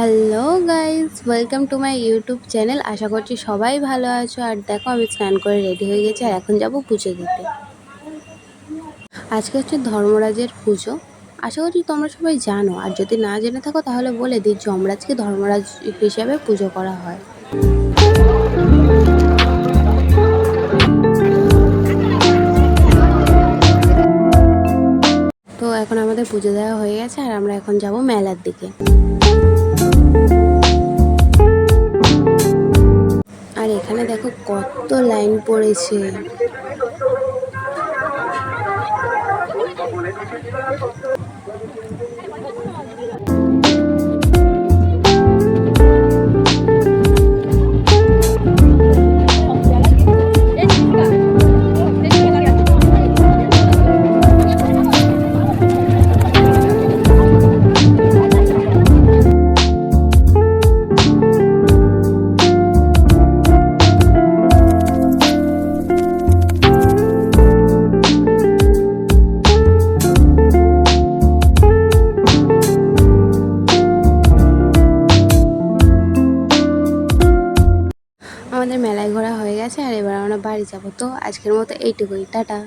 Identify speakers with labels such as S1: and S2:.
S1: Hello guys welcome to my YouTube channel আশা করছি সবাই ভালো আছো। আর দেখো, আমি স্নান করে রেডি হয়ে গেছি আর এখন যাব পুজো দিতে। আজকে হচ্ছে ধর্মরাজের পুজো। আশা করছি তোমরা সবাই জানো। আর যদি না জেনে থাকো, তাহলে বলে দিই, যমরাজকে ধর্মরাজ হিসাবে পুজো করা হয়। তো এখন আমাদের পুজো দেওয়া হয়ে গেছে, আর আমরা এখন যাব মেলার দিকে। আর এখানে দেখো কত লাইন পড়েছে। আমাদের মেলায় ঘোরা হয়ে গেছে আর এবার আমরা বাড়ি যাব। তো আজকের মতো এইটুকুই। টাটা।